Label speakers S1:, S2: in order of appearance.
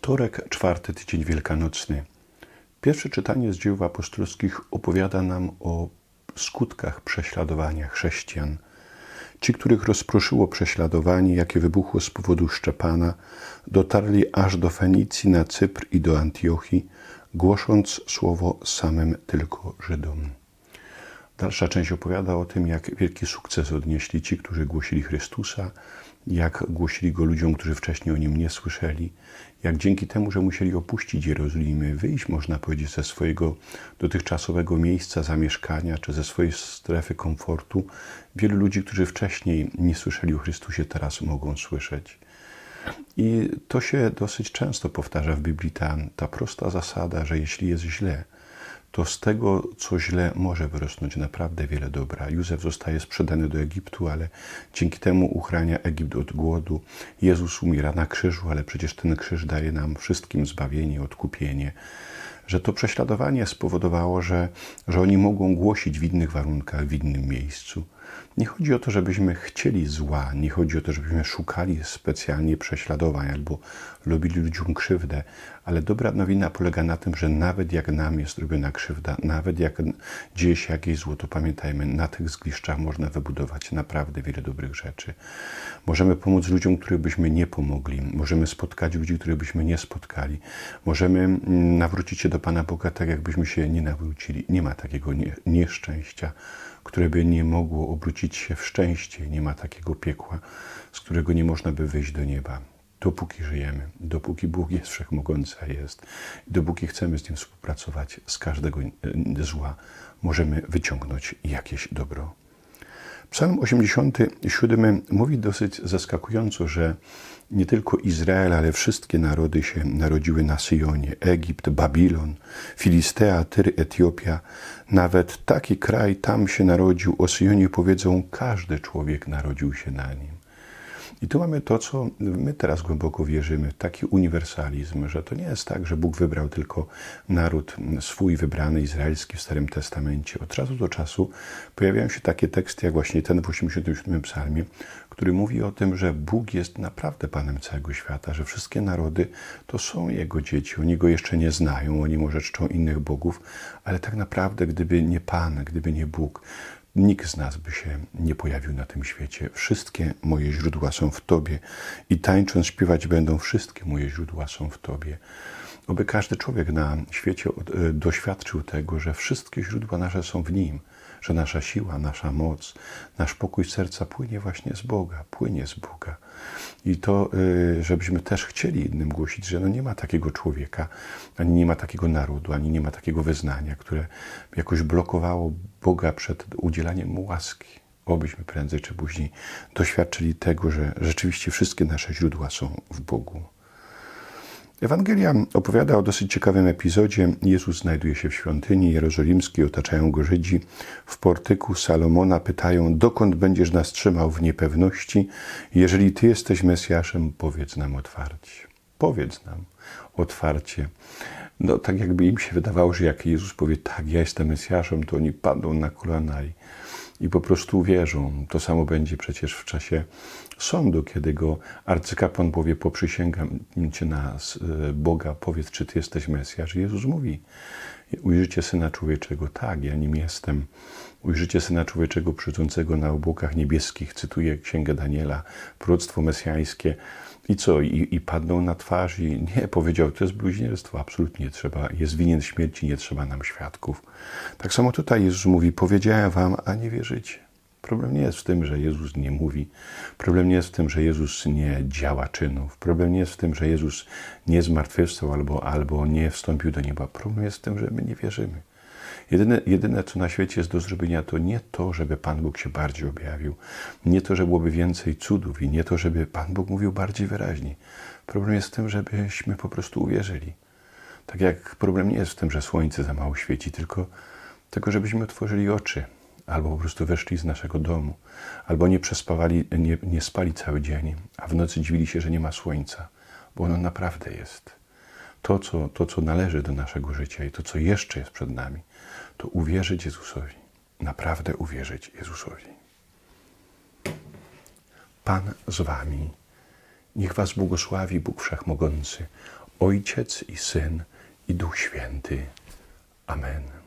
S1: Wtorek, czwarty tydzień wielkanocny. Pierwsze czytanie z dzieł apostolskich opowiada nam o skutkach prześladowania chrześcijan. Ci, których rozproszyło prześladowanie, jakie wybuchło z powodu Szczepana, dotarli aż do Fenicji, na Cypr i do Antiochii, głosząc słowo samym tylko Żydom. Dalsza część opowiada o tym, jak wielki sukces odnieśli ci, którzy głosili Chrystusa, jak głosili go ludziom, którzy wcześniej o nim nie słyszeli, jak dzięki temu, że musieli opuścić Jerozolimy, wyjść, można powiedzieć, ze swojego dotychczasowego miejsca zamieszkania czy ze swojej strefy komfortu, wielu ludzi, którzy wcześniej nie słyszeli o Chrystusie, teraz mogą słyszeć. I to się dosyć często powtarza w Biblii, ta, ta prosta zasada, że jeśli jest źle, to z tego, co źle, może wyrosnąć naprawdę wiele dobra. Józef zostaje sprzedany do Egiptu, ale dzięki temu uchrania Egipt od głodu. Jezus umiera na krzyżu, ale przecież ten krzyż daje nam wszystkim zbawienie, odkupienie. Że to prześladowanie spowodowało, że, że oni mogą głosić w innych warunkach, w innym miejscu. Nie chodzi o to, żebyśmy chcieli zła, nie chodzi o to, żebyśmy szukali specjalnie prześladowań albo robili ludziom krzywdę, ale dobra nowina polega na tym, że nawet jak nam jest robiona krzywda, nawet jak dzieje się jakieś zło, to pamiętajmy, na tych zgliszczach można wybudować naprawdę wiele dobrych rzeczy. Możemy pomóc ludziom, których byśmy nie pomogli, możemy spotkać ludzi, których byśmy nie spotkali, możemy mm, nawrócić się do Pana Boga tak, jakbyśmy się nie nawrócili. Nie ma takiego nieszczęścia które by nie mogło obrócić się w szczęście. Nie ma takiego piekła, z którego nie można by wyjść do nieba. Dopóki żyjemy, dopóki Bóg jest wszechmogący, a jest, dopóki chcemy z Nim współpracować, z każdego e, zła możemy wyciągnąć jakieś dobro. Psalm 87 mówi dosyć zaskakująco, że nie tylko Izrael, ale wszystkie narody się narodziły na Syjonie. Egipt, Babilon, Filistea, Tyr, Etiopia. Nawet taki kraj tam się narodził. O Syjonie powiedzą, każdy człowiek narodził się na nim. I tu mamy to, co my teraz głęboko wierzymy, taki uniwersalizm, że to nie jest tak, że Bóg wybrał tylko naród swój wybrany izraelski w Starym Testamencie. Od czasu do czasu pojawiają się takie teksty, jak właśnie ten w 87 psalmie, który mówi o tym, że Bóg jest naprawdę Panem całego świata, że wszystkie narody to są Jego dzieci. Oni Go jeszcze nie znają, oni może czczą innych bogów, ale tak naprawdę, gdyby nie Pan, gdyby nie Bóg, Nikt z nas by się nie pojawił na tym świecie. Wszystkie moje źródła są w Tobie i tańcząc śpiewać będą wszystkie moje źródła są w Tobie. Oby każdy człowiek na świecie e, doświadczył tego, że wszystkie źródła nasze są w Nim, że nasza siła, nasza moc, nasz pokój serca płynie właśnie z Boga, płynie z Boga. I to, y, żebyśmy też chcieli innym głosić, że no nie ma takiego człowieka, ani nie ma takiego narodu, ani nie ma takiego wyznania, które jakoś blokowało Boga przed udzielaniem mu łaski. Obyśmy prędzej czy później doświadczyli tego, że rzeczywiście wszystkie nasze źródła są w Bogu. Ewangelia opowiada o dosyć ciekawym epizodzie. Jezus znajduje się w świątyni jerozolimskiej, otaczają go Żydzi. W portyku Salomona pytają, dokąd będziesz nas trzymał w niepewności? Jeżeli Ty jesteś Mesjaszem, powiedz nam otwarcie. Powiedz nam otwarcie. No, tak jakby im się wydawało, że jak Jezus powie, tak, ja jestem Mesjaszem, to oni padną na kolana i i po prostu uwierzą. To samo będzie przecież w czasie sądu, kiedy go arcykapłan powie, poprzysięgam cię na e, Boga, powiedz, czy ty jesteś Mesjasz. Jezus mówi, ujrzycie Syna Człowieczego, tak, ja nim jestem. Ujrzycie Syna Człowieczego przychodzącego na obłokach niebieskich, cytuję Księgę Daniela, proroctwo mesjańskie. I co? I, I padną na twarz i nie, powiedział, to jest bluźnierstwo, absolutnie nie trzeba, jest winien śmierci, nie trzeba nam świadków. Tak samo tutaj Jezus mówi, powiedziałem wam, a nie wierzycie. Problem nie jest w tym, że Jezus nie mówi. Problem nie jest w tym, że Jezus nie działa czynów. Problem nie jest w tym, że Jezus nie zmartwychwstał albo, albo nie wstąpił do nieba. Problem jest w tym, że my nie wierzymy. Jedyne, jedyne, co na świecie jest do zrobienia, to nie to, żeby Pan Bóg się bardziej objawił, nie to, że byłoby więcej cudów i nie to, żeby Pan Bóg mówił bardziej wyraźnie. Problem jest w tym, żebyśmy po prostu uwierzyli. Tak jak problem nie jest w tym, że słońce za mało świeci, tylko tego, żebyśmy otworzyli oczy, albo po prostu weszli z naszego domu, albo nie przespawali, nie, nie spali cały dzień, a w nocy dziwili się, że nie ma słońca, bo ono naprawdę jest. To co, to, co należy do naszego życia i to, co jeszcze jest przed nami, to uwierzyć Jezusowi. Naprawdę uwierzyć Jezusowi. Pan z wami. Niech was błogosławi Bóg Wszechmogący, Ojciec i Syn i Duch Święty. Amen.